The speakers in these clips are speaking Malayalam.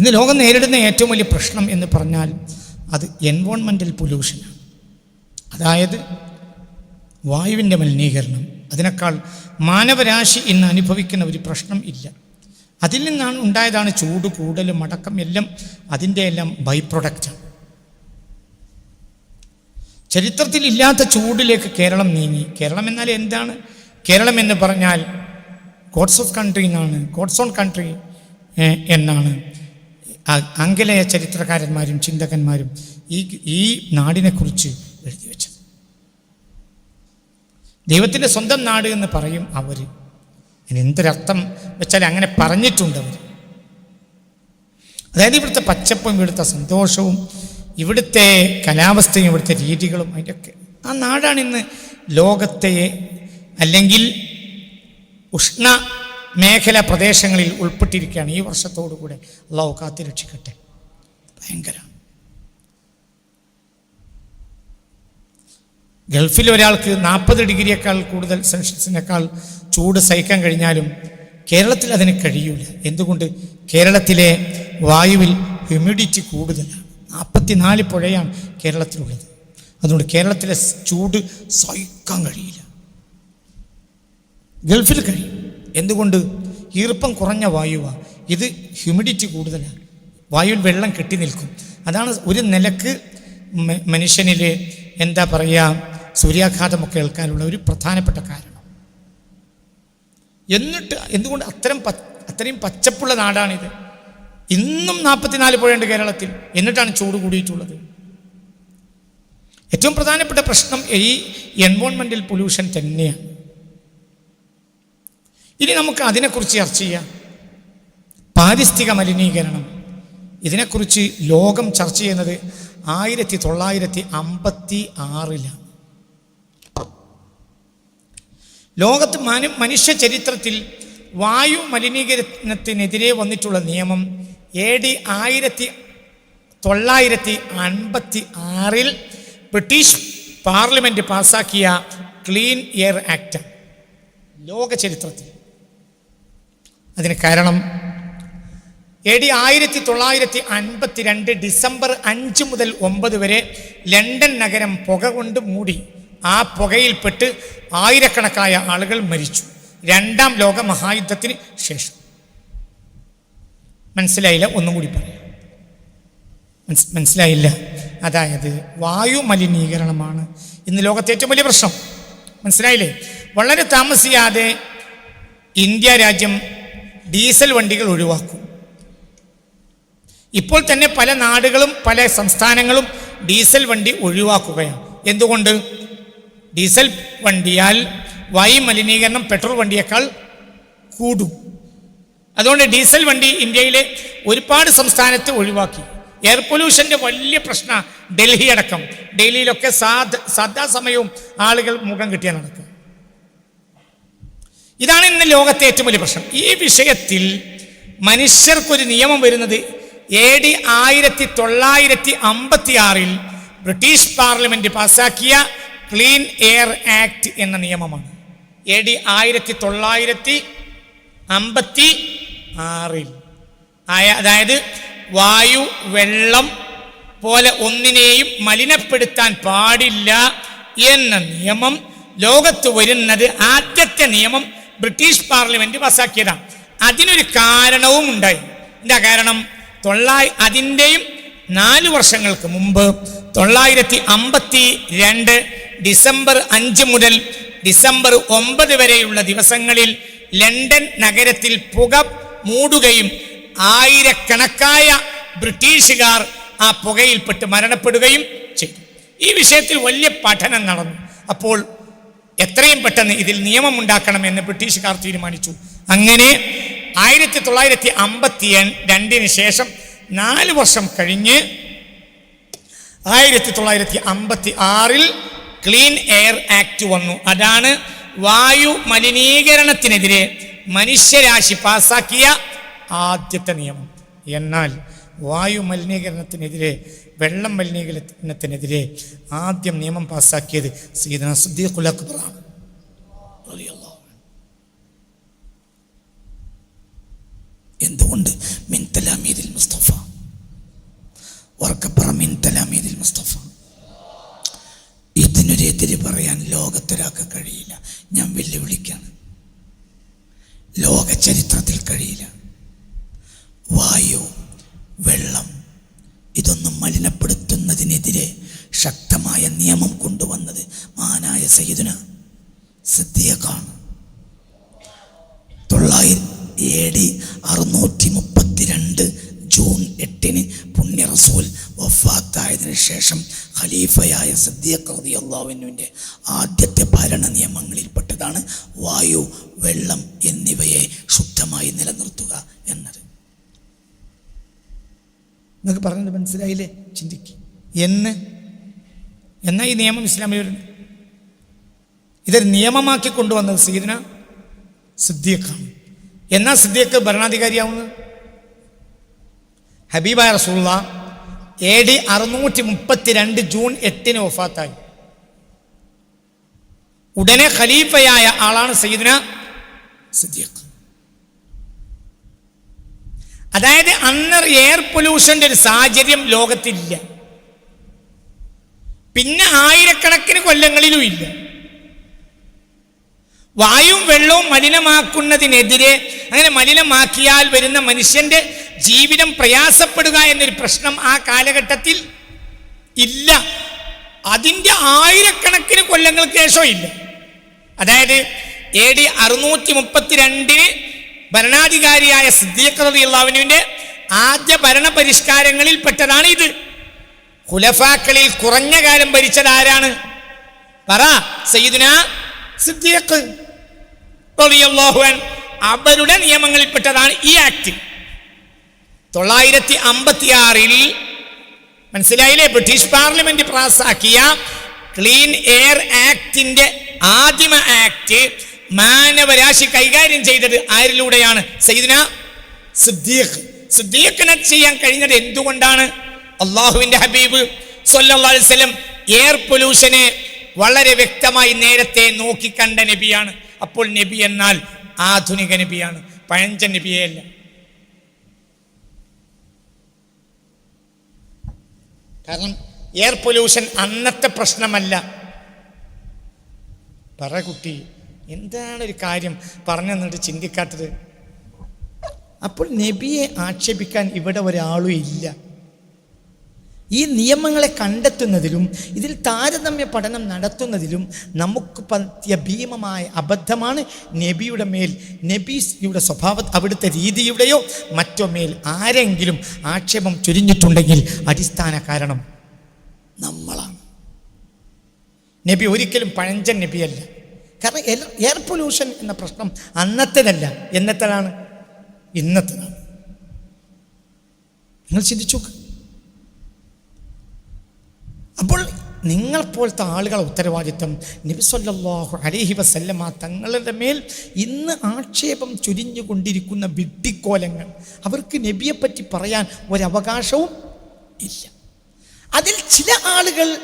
ഇന്ന് ലോകം നേരിടുന്ന ഏറ്റവും വലിയ പ്രശ്നം എന്ന് പറഞ്ഞാൽ അത് എൻവോൺമെന്റൽ പൊല്യൂഷനാണ് അതായത് വായുവിന്റെ മലിനീകരണം. അതിനേക്കാൾ മാനവരാശി ഇന്ന് അനുഭവിക്കുന്ന ഒരു പ്രശ്നം ഇല്ല. അതിൽ നിന്നാണ് ഉണ്ടായതാണ് ചൂട് കൂടലും മടക്കം എല്ലാം അതിന്റെ എല്ലാം ബൈ പ്രൊഡക്റ്റാണ് ചരിത്രത്തിൽ ഇല്ലാത്ത ചൂടിലേക്ക് കേരളം നീങ്ങി. കേരളം എന്നാൽ എന്താണ്? കേരളം എന്ന് പറഞ്ഞാൽ ഗോഡ്സ് ഓഫ് കൺട്രി എന്നാണ്. ഗോഡ്സ് ഓൺ കൺട്രി എന്നാണ്. ആംഗലേയ ചരിത്രകാരന്മാരും ചിന്തകന്മാരും ഈ ഈ നാടിനെക്കുറിച്ച് എഴുതി വെച്ചത്. ദൈവത്തിന്റെ സ്വന്തം നാട് എന്ന് പറയും അവർ എന്തൊരർത്ഥം വെച്ചാൽ അങ്ങനെ പറഞ്ഞിട്ടുണ്ട് അവർ അതായത് ഇവിടുത്തെ പച്ചപ്പും ഇവിടുത്തെ സന്തോഷവും ഇവിടുത്തെ കലാവസ്ഥയും ഇവിടുത്തെ രീതികളും അതിന്റെയൊക്കെ. ആ നാടാണ് ഇന്ന് ലോകത്തെ അല്ലെങ്കിൽ ഉഷ്ണ മേഖല പ്രദേശങ്ങളിൽ ഉൾപ്പെട്ടിരിക്കുകയാണ്. ഈ വർഷത്തോടു കൂടെ അള്ളാഹു കാത്തി രക്ഷിക്കട്ടെ. ഭയങ്കര. ഗൾഫിൽ ഒരാൾക്ക് നാൽപ്പത് ഡിഗ്രിയേക്കാൾ കൂടുതൽ സെൻഷ്യസിനേക്കാൾ ചൂട് സഹിക്കാൻ കഴിഞ്ഞാലും കേരളത്തിൽ അതിന് കഴിയൂല. എന്തുകൊണ്ട്? കേരളത്തിലെ വായുവിൽ ഹ്യൂമിഡിറ്റി കൂടുതലാണ്. നാൽപ്പത്തിനാല് പുഴയാണ് കേരളത്തിലുള്ളത്. അതുകൊണ്ട് കേരളത്തിലെ ചൂട് സഹിക്കാൻ കഴിയില്ല. ഗൾഫിൽ കഴിയും. എന്തുകൊണ്ട്? ഈർപ്പം കുറഞ്ഞ വായുവാണ് ഇത് ഹ്യൂമിഡിറ്റി കൂടുതലാണ് വായുവിൽ വെള്ളം കെട്ടി നിൽക്കും. അതാണ് ഒരു നിലയ്ക്ക് മനുഷ്യനിലെ എന്താ പറയുക സൂര്യാഘാതമൊക്കെ ഏൽക്കാനുള്ള ഒരു പ്രധാനപ്പെട്ട കാരണം. എന്നിട്ട് എന്തുകൊണ്ട് അത്തരം അത്രയും പച്ചപ്പുള്ള നാടാണിത്? ഇന്നും നാൽപ്പത്തിനാല് പുഴയുണ്ട് കേരളത്തിൽ. എന്നിട്ടാണ് ചൂട് കൂടിയിട്ടുള്ളത്. ഏറ്റവും പ്രധാനപ്പെട്ട പ്രശ്നം ഈ എൻവോൺമെന്റൽ പൊല്യൂഷൻ തന്നെയാണ്. ഇനി നമുക്ക് അതിനെക്കുറിച്ച് ചർച്ച ചെയ്യാം. പാരിസ്ഥിതിക മലിനീകരണം. ഇതിനെക്കുറിച്ച് ലോകം ചർച്ച ചെയ്യുന്നത് ആയിരത്തി തൊള്ളായിരത്തി അമ്പത്തി ആറിലാണ് ലോകത്ത് മനു മനുഷ്യ ചരിത്രത്തിൽ വായു മലിനീകരണത്തിനെതിരെ വന്നിട്ടുള്ള നിയമം എ ഡി ആയിരത്തി തൊള്ളായിരത്തി അൻപത്തി ആറിൽ ബ്രിട്ടീഷ് പാർലമെന്റ് പാസാക്കിയ ക്ലീൻ എയർ ആക്ട്. ലോക ചരിത്രത്തിൽ അതിന് കാരണം എ ഡി ആയിരത്തി തൊള്ളായിരത്തി അൻപത്തി രണ്ട് ഡിസംബർ അഞ്ച് മുതൽ ഒമ്പത് വരെ ലണ്ടൻ നഗരം പുക കൊണ്ട് മൂടി. ആ പുകയിൽപ്പെട്ട് ആയിരക്കണക്കായ ആളുകൾ മരിച്ചു. രണ്ടാം ലോക മഹായുദ്ധത്തിന് ശേഷം. മനസ്സിലായില്ല? ഒന്നും കൂടി പറയാം. മനസ്- മനസ്സിലായില്ല? അതായത് വായു മലിനീകരണമാണ് ഇന്ന് ലോകത്തെ ഏറ്റവും വലിയ പ്രശ്നം. മനസ്സിലായില്ലേ? വളരെ താമസിയാതെ ഇന്ത്യ രാജ്യം ഡീസൽ വണ്ടികൾ ഒഴിവാക്കും. ഇപ്പോൾ തന്നെ പല നാടുകളും പല സംസ്ഥാനങ്ങളും ഡീസൽ വണ്ടി ഒഴിവാക്കുകയാണ്. എന്തുകൊണ്ട്? ഡീസൽ വണ്ടിയാൽ വായു മലിനീകരണം പെട്രോൾ വണ്ടിയേക്കാൾ കൂടും. അതുകൊണ്ട് ഡീസൽ വണ്ടി ഇന്ത്യയിലെ ഒരുപാട് സംസ്ഥാനത്ത് ഒഴിവാക്കി. എയർ പൊല്യൂഷന്റെ വലിയ പ്രശ്ന ഡൽഹി അടക്കം. ഡൽഹിയിലൊക്കെ സാധ സദാസമയവും ആളുകൾ മുഖം കിട്ടിയാൽ നടക്കുക ഇതാണ് ഇന്ന് ലോകത്തെ ഏറ്റവും വലിയ പ്രശ്നം. ഈ വിഷയത്തിൽ മനുഷ്യർക്കൊരു നിയമം വരുന്നത് എ ഡി ആയിരത്തി തൊള്ളായിരത്തി അമ്പത്തി ആറിൽ ബ്രിട്ടീഷ് പാർലമെന്റ് പാസാക്കിയ ക്ലീൻ എയർ ആക്ട് എന്ന നിയമമാണ്. എ ഡി ആയിരത്തി തൊള്ളായിരത്തി അമ്പത്തി ആറിൽ ആയ അതായത് വായു വെള്ളം പോലെ ഒന്നിനെയും മലിനപ്പെടുത്താൻ പാടില്ല എന്ന നിയമം ലോകത്ത് വരുന്നത് ആദ്യത്തെ നിയമം ബ്രിട്ടീഷ് പാർലമെന്റ് പാസ്സാക്കിയതാണ് അതിനൊരു കാരണവും ഉണ്ടായി. എന്താ കാരണം? തൊള്ളായി അതിന്റെയും നാല് വർഷങ്ങൾക്ക് മുമ്പ് തൊള്ളായിരത്തി അമ്പത്തി രണ്ട് ഡിസംബർ അഞ്ച് മുതൽ ഡിസംബർ ഒമ്പത് വരെയുള്ള ദിവസങ്ങളിൽ ലണ്ടൻ നഗരത്തിൽ പുക മൂടുകയും ആയിരക്കണക്കായ ബ്രിട്ടീഷുകാർ ആ പുകയിൽപ്പെട്ട് മരണപ്പെടുകയും ചെയ്തു. ഈ വിഷയത്തിൽ വലിയ പഠനം നടന്നു. അപ്പോൾ എത്രയും പെട്ടെന്ന് ഇതിൽ നിയമം ഉണ്ടാക്കണം എന്ന് ബ്രിട്ടീഷുകാർ തീരുമാനിച്ചു. അങ്ങനെ ആയിരത്തി തൊള്ളായിരത്തി അമ്പത്തി രണ്ടിന് ശേഷം നാല് വർഷം കഴിഞ്ഞ് ആയിരത്തി തൊള്ളായിരത്തി അമ്പത്തി ആറിൽ ക്ലീൻ എയർ ആക്ട് വന്നു. അതാണ് വായു മലിനീകരണത്തിനെതിരെ മനുഷ്യരാശി പാസാക്കിയ ആദ്യത്തെ നിയമം. എന്നാൽ വായു മലിനീകരണത്തിനെതിരെ വെള്ളം മലിനീകരണത്തിനെതിരെ ആദ്യം നിയമം പാസ്സാക്കിയത് സീദന സുദ്ദീഖുൽ അക്ബറാണ്. എന്തുകൊണ്ട്? മിൻ തലാമീദിൽ മുസ്തഫ. ഉറക്കപ്പുറമിൻ തലാമീദിൽ മുസ്തഫ. ഇതിനൊരെതിര് പറയാൻ ലോകത്തൊരാൾക്ക് കഴിയില്ല. ഞാൻ വെല്ലുവിളിക്കാണ്. ലോക ചരിത്രത്തിൽ കഴിയില്ല. വായു വെള്ളം ഇതൊന്നും മലിനപ്പെടുത്തുന്നതിനെതിരെ ശക്തമായ നിയമം കൊണ്ടുവന്നത് മാനായ സയ്യിദുന സിദ്ധിയക്കാണ് തൊള്ളായിരം എ ഡി അറുന്നൂറ്റി മുപ്പത്തിരണ്ട് ജൂൺ എട്ടിന് പുണ്യ റസൂൽ വഫാത്തായതിനു ശേഷം ഖലീഫയായ സദ്യഖ് അള്ളാവിനുവിന്റെ ആദ്യത്തെ ഭരണ നിയമങ്ങളിൽപ്പെട്ടതാണ് വായു വെള്ളം എന്നിവയെ ശുദ്ധമായി നിലനിർത്തുക എന്നത്. നിങ്ങൾക്ക് പറഞ്ഞത് മനസ്സിലായില്ലേ? ചിന്തിക്ക്. എന്ന്? എന്നാ ഈ നിയമം ഇസ്ലാമിൽ വരുന്നത് ഇതൊരു നിയമമാക്കി കൊണ്ടുവന്നത് സീദന സിദ്ദീഖാണ്. എന്നാ സിദ്ദീഖ് ഭരണാധികാരിയാവുന്നത് ഹബീബായ റസൂള്ള എ ഡി അറുന്നൂറ്റി മുപ്പത്തിരണ്ട് ജൂൺ എട്ടിന് ഒഫാത്തായി ഉടനെ ഖലീഫയായ ആളാണ് സീദന സിദ്ദീഖ്. അതായത് അന്നർ എയർ പൊല്യൂഷന്റെ ഒരു സാഹചര്യം ലോകത്തില്ല. പിന്നെ ആയിരക്കണക്കിന് കൊല്ലങ്ങളിലും ഇല്ല. വായും വെള്ളവും മലിനമാക്കുന്നതിനെതിരെ അങ്ങനെ മലിനമാക്കിയാൽ വരുന്ന മനുഷ്യന്റെ ജീവിതം പ്രയാസപ്പെടുക എന്നൊരു പ്രശ്നം ആ കാലഘട്ടത്തിൽ ഇല്ല. അതിന്റെ ആയിരക്കണക്കിന് കൊല്ലങ്ങൾക്ക് ശേഷം ഇല്ല. അതായത് എ ഡി അറുന്നൂറ്റി മുപ്പത്തിരണ്ടിന് ഭരണാധികാരിയായ സിദ്ദീഖ് ആദ്യ ഭരണ പരിഷ്കാരങ്ങളിൽ പെട്ടതാണ് ഇത് ഖുലഫാക്കളിൽ കുറഞ്ഞ കാലം ഭരിച്ചത് ആരാണ് പറ സയ്യിദുന സിദ്ദീഖ് റളിയല്ലാഹു അൻ അവരുടെ നിയമങ്ങളിൽപ്പെട്ടതാണ് ഈ ആക്ട് തൊള്ളായിരത്തി അമ്പത്തി ആറിൽ മനസ്സിലായില്ലേ ബ്രിട്ടീഷ് പാർലമെന്റ് പാസാക്കിയ ക്ലീൻ എയർ ആക്ടിന്റെ ആദിമ ആക്ട് മാനവരാശി കൈകാര്യം ചെയ്തത് ആരിലൂടെയാണ്? സൈദിന സിദ്ദീഖ്. സിദ്ദീഖിനെ ചെയ്യാൻ കഴിഞ്ഞത് എന്തുകൊണ്ടാണ്? അള്ളാഹുവിന്റെ ഹബീബ് സൊല്ലാസ്ലം എയർ പൊല്യൂഷനെ വളരെ വ്യക്തമായി നേരത്തെ നോക്കിക്കണ്ട നബിയാണ്. അപ്പോൾ നബി എന്നാൽ ആധുനിക നബിയാണ്. പഴഞ്ചൻ നബിയല്ല കാരണം എയർ പൊല്യൂഷൻ അന്നത്തെ പ്രശ്നമല്ല. പറ കുട്ടി. എന്താണ് ഒരു കാര്യം പറഞ്ഞു തന്നിട്ട് ചിന്തിക്കാത്തത്? അപ്പോൾ നബിയെ ആക്ഷേപിക്കാൻ ഇവിടെ ഒരാളും ഇല്ല. ഈ നിയമങ്ങളെ കണ്ടെത്തുന്നതിലും ഇതിൽ താരതമ്യ പഠനം നടത്തുന്നതിലും നമുക്ക് പറ്റിയ ഭീമമായ അബദ്ധമാണ് നബിയുടെ മേൽ നബിയുടെ സ്വഭാവ അവിടുത്തെ രീതിയുടെയോ മറ്റോ മേൽ ആരെങ്കിലും ആക്ഷേപം ചൊരിഞ്ഞിട്ടുണ്ടെങ്കിൽ അടിസ്ഥാന കാരണം നമ്മളാണ്. നബി ഒരിക്കലും പഴഞ്ചൻ നബിയല്ല. കാരണം എയർ- പൊല്യൂഷൻ എന്ന പ്രശ്നം അന്നത്തേതല്ല. എന്നത്തേതാണ്? ഇന്നത്തേതാണ്. നിങ്ങൾ ചിന്തിച്ചു അപ്പോൾ നിങ്ങളെപ്പോലത്തെ പോലത്തെ ആളുകളെ ഉത്തരവാദിത്വം നബി സല്ലല്ലാഹു അലൈഹി വസല്ലമ തങ്ങളുടെ മേൽ ഇന്ന് ആക്ഷേപം ചുരിഞ്ഞുകൊണ്ടിരിക്കുന്ന വിഡ്ഢിക്കോലങ്ങൾ. അവർക്ക് നബിയെപ്പറ്റി പറയാൻ ഒരവകാശവും ഇല്ല. അതിൽ ചില ആളുകൾ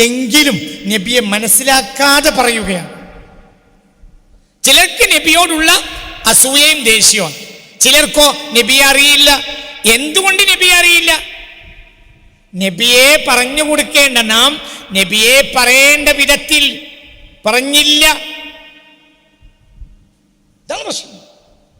എങ്കിലും നബിയെ മനസ്സിലാക്കാതെ പറയുകയാണ്. ചിലർക്ക് നബിയോടുള്ള അസൂയയും ദേഷ്യവും. ചിലർക്കോ നബിയെ അറിയില്ല. എന്തുകൊണ്ട് നബിയെ അറിയില്ല? നബിയെ പറഞ്ഞു കൊടുക്കേണ്ട നാം നബിയെ പറയേണ്ട വിധത്തിൽ പറഞ്ഞില്ല. പ്രശ്നം.